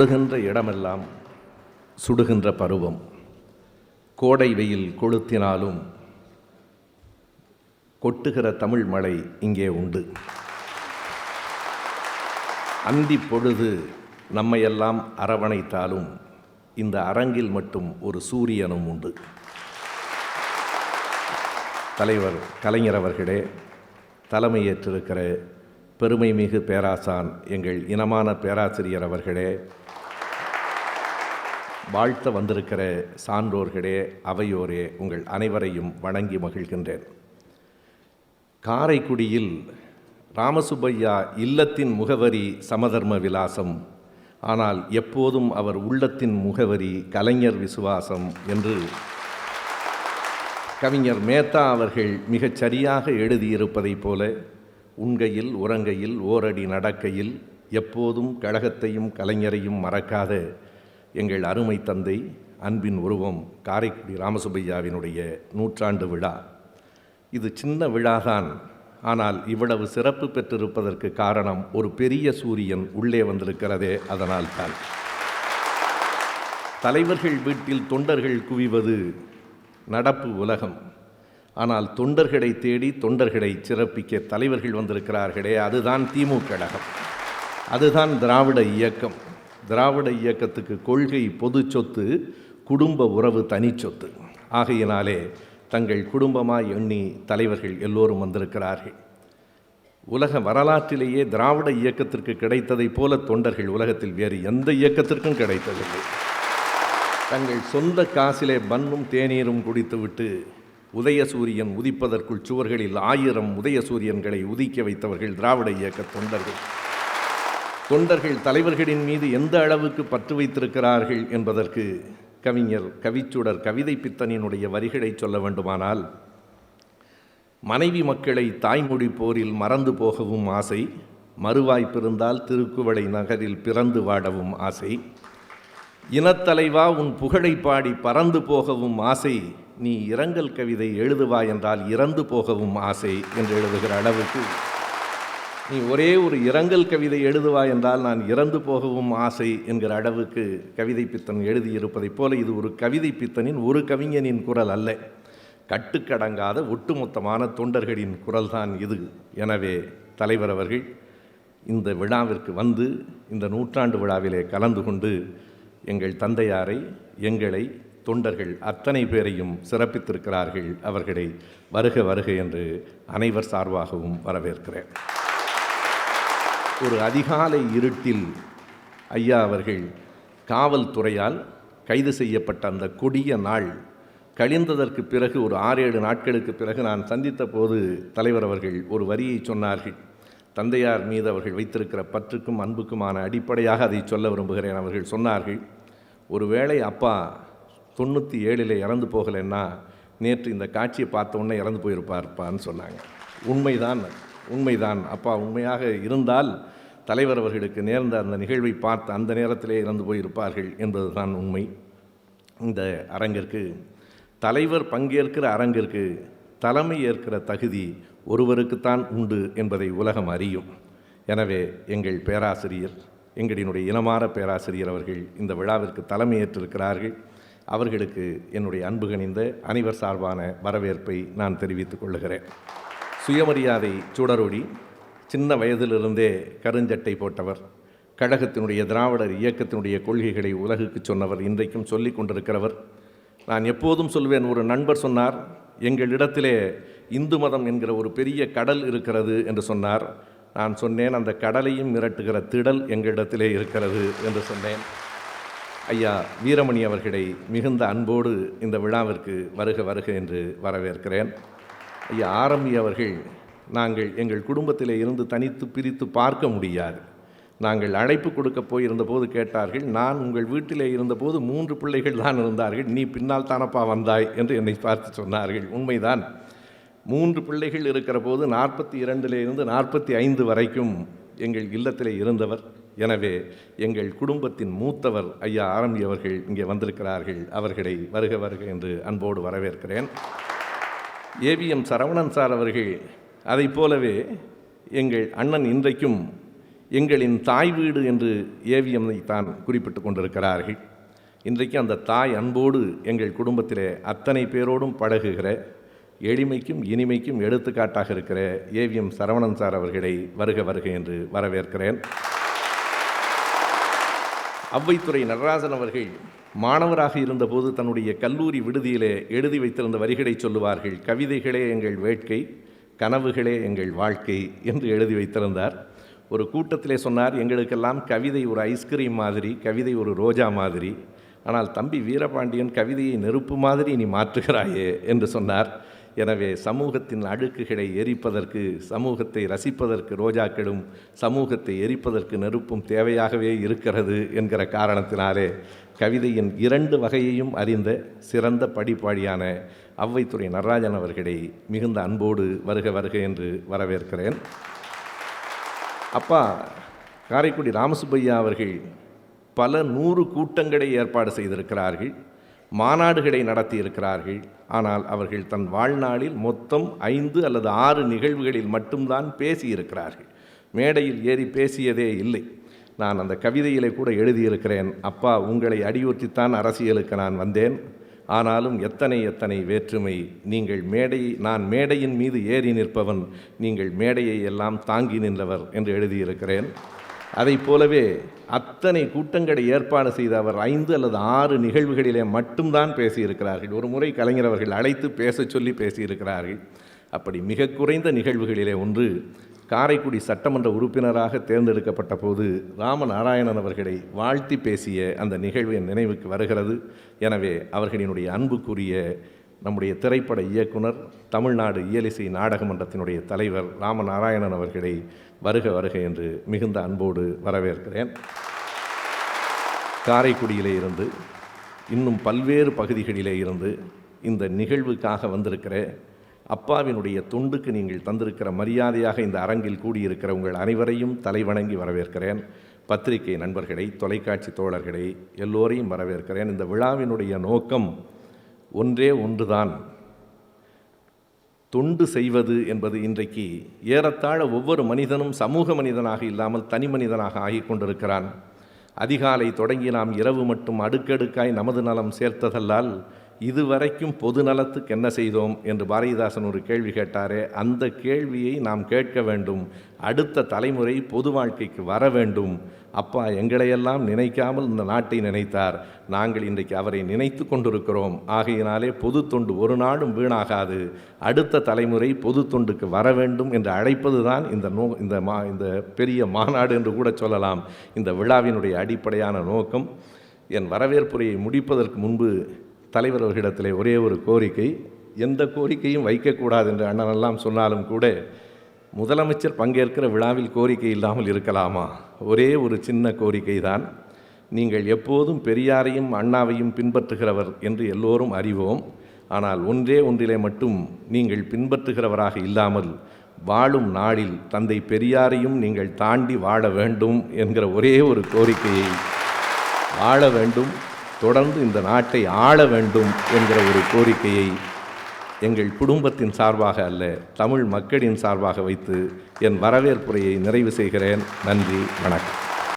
சுடுகின்ற இடமெல்லாம் சுடுகின்ற பருவம். கோடை வெயில் கொளுத்தினாலும் கொட்டுகிற தமிழ் மழை இங்கே உண்டு. அந்தி பொழுது நம்மையெல்லாம் அரவணைத்தாலும் இந்த அரங்கில் மட்டும் ஒரு சூரியனும் உண்டு. தலைவர் கலைஞர் அவர்களே தலைமையேற்றிருக்கிற பெருமைமிகு பேராசான் எங்கள் இனமான பேராசிரியர் அவர்களே. வாழ்த்த வந்திருக்கிற சான்றோர்களே அவையோரே உங்கள் அனைவரையும் வணங்கி மகிழ்கின்றேன். காரைக்குடியில் ராமசுப்பையா இல்லத்தின் முகவரி சமதர்ம விலாசம் ஆனால் எப்போதும் அவர் உள்ளத்தின் முகவரி கலைஞர் விசுவாசம் என்று கவிஞர் மேத்தா அவர்கள் மிகச் சரியாக எழுதியிருப்பதைப் போல உண்கையில் உறங்கையில் ஓரடி நடக்கையில் எப்போதும் கழகத்தையும் கலைஞரையும் மறக்காத எங்கள் அருமை தந்தை அன்பின் உருவம் காரைக்குடி ராமசுப்பையாவினுடைய நூற்றாண்டு விழா. இது சின்ன விழாதான் ஆனால் இவ்வளவு சிறப்பு பெற்றிருப்பதற்கு காரணம் ஒரு பெரிய சூரியன் உள்ளே வந்திருக்கிறதே அதனால்தான். தலைவர்கள் வீட்டில் தொண்டர்கள் குவிவது நடப்பு உலகம். ஆனால் தொண்டர்களை தேடி தொண்டர்களை சிறப்பிக்க தலைவர்கள் வந்திருக்கிறார்களே அதுதான் திமுக கழகம் அதுதான் திராவிட இயக்கம். திராவிட இயக்கத்துக்கு கொள்கை பொது சொத்து குடும்ப உறவு தனிச்சொத்து ஆகையினாலே தங்கள் குடும்பமாய் எண்ணி தலைவர்கள் எல்லோரும் வந்திருக்கிறார்கள். உலக வரலாற்றிலேயே திராவிட இயக்கத்திற்கு கிடைத்ததைப் போல தொண்டர்கள் உலகத்தில் வேறு எந்த இயக்கத்திற்கும் கிடைத்ததில்லை. தங்கள் சொந்த காசிலே பன்னும் தேநீரும் குடித்துவிட்டு உதயசூரியன் உதிப்பதற்குள் சுவர்களில் ஆயிரம் உதயசூரியன்களை உதிக்க வைத்தவர்கள் திராவிட இயக்க தொண்டர்கள். தொண்டர்கள் தலைவர்களின் மீது எந்த அளவுக்கு பற்று வைத்திருக்கிறார்கள் என்பதற்கு கவிஞர் கவிச்சுடர் கவிதை பித்தனினுடைய வரிகளை சொல்ல வேண்டுமானால் மனைவி மக்களை தாய்மொழி போரில் மறந்து போகவும் ஆசை மறுவாய்ப்பிருந்தால் திருக்குவளை நகரில் பிறந்து வாடவும் ஆசை இனத்தலைவா உன் புகழை பாடி பறந்து போகவும் ஆசை நீ இரங்கல் கவிதை எழுதுவா என்றால் இறந்து போகவும் ஆசை என்று எழுதுகிற அளவுக்கு நீ ஒரே ஒரு இரங்கல் கவிதை எழுதுவா என்றால் நான் இறந்து போகவும் ஆசை என்கிற அளவுக்கு கவிதை பித்தன் எழுதியிருப்பதைப் போல இது ஒரு கவிதை பித்தனின் ஒரு கவிஞனின் குரல் அல்ல. கட்டுக்கடங்காத ஒட்டுமொத்தமான தொண்டர்களின் குரல்தான் இது. எனவே தலைவர் அவர்கள் இந்த விழாவிற்கு வந்து இந்த நூற்றாண்டு விழாவிலே கலந்து கொண்டு எங்கள் தந்தையாரை எங்களை தொண்டர்கள் அத்தனை பேரையும் சிறப்பித்திருக்கிறார்கள். அவர்களை வருக வருக என்று அனைவர் சார்பாகவும் வரவேற்கிறேன். ஒரு அதிகாலை இருட்டில் ஐயா அவர்கள் காவல்துறையால் கைது செய்யப்பட்ட அந்த கொடிய நாள் கழிந்ததற்கு பிறகு ஒரு ஆறேழு நாட்களுக்கு பிறகு நான் சந்தித்த போது தலைவர் அவர்கள் ஒரு வரியை சொன்னார்கள். தந்தையார் மீது அவர்கள் வைத்திருக்கிற பற்றுக்கும் அன்புக்குமான அடிப்படையாக அதை சொல்ல விரும்புகிறேன் அவர்கள் சொன்னார்கள் ஒருவேளை அப்பா தொண்ணூற்றி ஏழில் இறந்து போகலைன்னா நேற்று இந்த காட்சியை பார்த்த உடனே இறந்து போயிருப்பார்ப்பான்னு சொன்னாங்க. உண்மைதான் உண்மைதான். அப்பா உண்மையாக இருந்தால் தலைவர் அவர்களுக்கு நேர்ந்த அந்த நிகழ்வை பார்த்து அந்த நேரத்திலே இறந்து போயிருப்பார்கள் என்பதுதான் உண்மை. இந்த அரங்கிற்கு தலைவர் பங்கேற்கிற அரங்கிற்கு தலைமை ஏற்கிற தகுதி ஒருவருக்குத்தான் உண்டு என்பதை உலகம் அறியும். எனவே எங்கள் பேராசிரியர் எங்களினுடைய இனமாற பேராசிரியர் அவர்கள் இந்த விழாவிற்கு தலைமையேற்றிருக்கிறார்கள் அவர்களுக்கு என்னுடைய அன்பு கணிந்த அனைவர் சார்பான வரவேற்பை நான் தெரிவித்துக் கொள்ளுகிறேன். சுயமரியாதை சுடரொடி சின்ன வயதிலிருந்தே கருஞ்சட்டை போட்டவர் கழகத்தினுடைய திராவிடர் இயக்கத்தினுடைய கொள்கைகளை உலகுக்கு சொன்னவர் இன்றைக்கும் சொல்லிக் கொண்டிருக்கிறவர். நான் எப்போதும் சொல்வேன் ஒரு நண்பர் சொன்னார் எங்களிடத்திலே இந்து மதம் என்கிற ஒரு பெரிய கடல் இருக்கிறது என்று சொன்னார். நான் சொன்னேன் அந்த கடலையும் மிரட்டுகிற திடல் எங்களிடத்திலே இருக்கிறது என்று சொன்னேன். ஐயா வீரமணி அவர்களை மிகுந்த அன்போடு இந்த விழாவிற்கு வருக வருக என்று வரவேற்கிறேன். ஐயா ஆரம்பி அவர்கள் நாங்கள் எங்கள் குடும்பத்தில் இருந்து தனித்து பிரித்து பார்க்க முடியாது. நாங்கள் அழைப்பு கொடுக்க போயிருந்த போது கேட்டார்கள் நான் உங்கள் வீட்டிலே இருந்தபோது மூன்று பிள்ளைகள் தான் இருந்தார்கள். நீ பின்னால் தானப்பா வந்தாய்? என்று என்னை பார்த்து சொன்னார்கள். உண்மைதான். மூன்று பிள்ளைகள் இருக்கிற போது நாற்பத்தி இரண்டிலே இருந்து நாற்பத்தி ஐந்து வரைக்கும் எங்கள் இல்லத்திலே இருந்தவர். எனவே எங்கள் குடும்பத்தின் மூத்தவர் ஐயா ஆரம்பி அவர்கள் இங்கே வந்திருக்கிறார்கள். அவர்களை வருக வருக என்று அன்போடு வரவேற்கிறேன். ஏவிஎம் சரவணன் சார் அவர்கள் அதைப் போலவே எங்கள் அண்ணன் இன்றைக்கும் எங்களின் தாய் வீடு என்று ஏவிஎம்மை தான் குறிப்பிட்டு கொண்டிருக்கிறார்கள். இன்றைக்கு அந்த தாய் அன்போடு எங்கள் குடும்பத்திலே அத்தனை பேரோடும் பழகுகிற எளிமைக்கும் இனிமைக்கும் எடுத்துக்காட்டாக இருக்கிற ஏவிஎம் சரவணன் சார் அவர்களை வருக வருக என்று வரவேற்கிறேன். அவ்வைத்துறை நடராஜன் அவர்கள் மாணவராக இருந்தபோது தன்னுடைய கல்லூரி விடுதியிலே எழுதி வைத்திருந்த வரிகளை சொல்லுவார்கள் கவிதைகளே எங்கள் வேட்கை கனவுகளே எங்கள் வாழ்க்கை என்று எழுதி வைத்திருந்தார். ஒரு கூட்டத்திலே சொன்னார் எங்களுக்கெல்லாம் கவிதை ஒரு ஐஸ்கிரீம் மாதிரி கவிதை ஒரு ரோஜா மாதிரி. ஆனால் தம்பி வீரபாண்டியன் கவிதையை நெருப்பு மாதிரி நீ மாற்றுகிறாயே என்று சொன்னார். எனவே சமூகத்தின் அழுக்குகளை எரிப்பதற்கு சமூகத்தை ரசிப்பதற்கு ரோஜாக்களும் சமூகத்தை எரிப்பதற்கு நெருப்பும் தேவையாகவே இருக்கிறது என்கிற காரணத்தினாலே கவிதையின் இரண்டு வகையையும் அறிந்த சிறந்த படிப்பாடியான அவ்வைத்துறை நடராஜன் அவர்களை மிகுந்த அன்போடு வருக வருக என்று வரவேற்கிறேன். அப்பா காரைக்குடி ராமசுப்பையா அவர்கள் பல நூறு கூட்டங்களை ஏற்பாடு செய்திருக்கிறார்கள். மாநாடுகளை நடத்தி இருக்கிறார்கள் ஆனால் அவர்கள் தன் வாழ்நாளில் மொத்தம் ஐந்து அல்லது ஆறு நிகழ்வுகளில் மட்டும்தான் பேசியிருக்கிறார்கள். மேடையில் ஏறி பேசியதே இல்லை. நான் அந்த கவிதையிலே கூட எழுதியிருக்கிறேன். அப்பா உங்களை அடியுறுத்தித்தான் அரசியலுக்கு நான் வந்தேன். ஆனாலும் எத்தனை எத்தனை வேற்றுமை. நீங்கள் மேடை நான் மேடையின் மீது ஏறி நிற்பவன். நீங்கள் மேடையை எல்லாம் தாங்கி நின்றவர் என்று எழுதியிருக்கிறேன். அதை போலவே அத்தனை கூட்டங்களை ஏற்பாடு செய்த அவர் ஐந்து அல்லது ஆறு நிகழ்வுகளிலே மட்டும்தான் பேசியிருக்கிறார்கள். ஒரு முறை கலைஞர் அவர்கள் அழைத்து பேசச் சொல்லி பேசியிருக்கிறார்கள். அப்படி மிக குறைந்த நிகழ்வுகளிலே ஒன்று காரைக்குடி சட்டமன்ற உறுப்பினராக தேர்ந்தெடுக்கப்பட்ட போது ராமநாராயணன் அவர்களை வாழ்த்தி பேசிய அந்த நிகழ்வு என் நினைவுக்கு வருகிறது. எனவே அவர்களினுடைய அன்புக்குரிய நம்முடைய திரைப்பட இயக்குனர் தமிழ்நாடு இயலிசை நாடகமன்றத்தினுடைய தலைவர் ராமநாராயணன் அவர்களை வருக வருக என்று மிகுந்த அன்போடு வரவேற்கிறேன். காரைக்குடியிலே இருந்து இன்னும் பல்வேறு பகுதிகளிலே இருந்து இந்த நிகழ்வுக்காக வந்திருக்கிற அப்பாவினுடைய தொண்டுக்கு நீங்கள் தந்திருக்கிற மரியாதையாக இந்த அரங்கில் கூடியிருக்கிற உங்கள் அனைவரையும் தலைவணங்கி வரவேற்கிறேன். பத்திரிகை நண்பர்களை தொலைக்காட்சி தோழர்களை எல்லோரையும் வரவேற்கிறேன். இந்த விழாவினுடைய நோக்கம் ஒன்றே ஒன்றுதான். தொண்டு செய்வது என்பது இன்றைக்கு ஏறத்தாழ ஒவ்வொரு மனிதனும் சமூக மனிதனாக இல்லாமல் தனி மனிதனாக ஆகிக் கொண்டிருக்கிறான். அதிகாலை தொடங்கி நாம் இரவு மட்டும் அடுக்கடுக்காய் நமது நலம் சேர்த்ததல்லால் இதுவரைக்கும் பொது நலத்துக்கு என்ன செய்தோம் என்று பாரதிதாசன் ஒரு கேள்வி கேட்டாரே அந்த கேள்வியை நாம் கேட்க வேண்டும். அடுத்த தலைமுறை பொது வாழ்க்கைக்கு வர வேண்டும். அப்பா எங்களையெல்லாம் நினைக்காமல் இந்த நாட்டை நினைத்தார். நாங்கள் இன்றைக்கு அவரை நினைத்து கொண்டிருக்கிறோம். ஆகையினாலே பொது தொண்டு ஒரு நாளும் வீணாகாது. அடுத்த தலைமுறை பொது தொண்டுக்கு வர வேண்டும் என்று அழைப்பது தான் இந்த நோ இந்த மா இந்த பெரிய மாநாடு என்று கூட சொல்லலாம். இந்த விழாவினுடைய அடிப்படையான நோக்கம் என் வரவேற்புரையை முடிப்பதற்கு முன்பு தலைவர் அவர்களிடத்தில் ஒரே ஒரு கோரிக்கை எந்த கோரிக்கையும் வைக்கக்கூடாது என்று அண்ணனெல்லாம் சொன்னாலும் கூட முதலமைச்சர் பங்கேற்கிற விழாவில் கோரிக்கை இல்லாமல் இருக்கலாமா? ஒரே ஒரு சின்ன கோரிக்கை தான் நீங்கள் எப்போதும் பெரியாரையும் அண்ணாவையும் பின்பற்றுகிறவர் என்று எல்லோரும் அறிவோம். ஆனால் ஒன்றே ஒன்றிலே மட்டும் நீங்கள் பின்பற்றுகிறவராக இல்லாமல் வாழும் நாளில் தந்தை பெரியாரையும் நீங்கள் தாண்டி வாழ வேண்டும் என்கிற ஒரே ஒரு கோரிக்கையை ஆள வேண்டும். தொடர்ந்து இந்த நாட்டை ஆள வேண்டும் என்கிற ஒரு கோரிக்கையை எங்கள் குடும்பத்தின் சார்பாக அல்ல தமிழ் மக்களின் சார்பாக வைத்து என் வரவேற்புரையை நிறைவு செய்கிறேன். நன்றி வணக்கம்.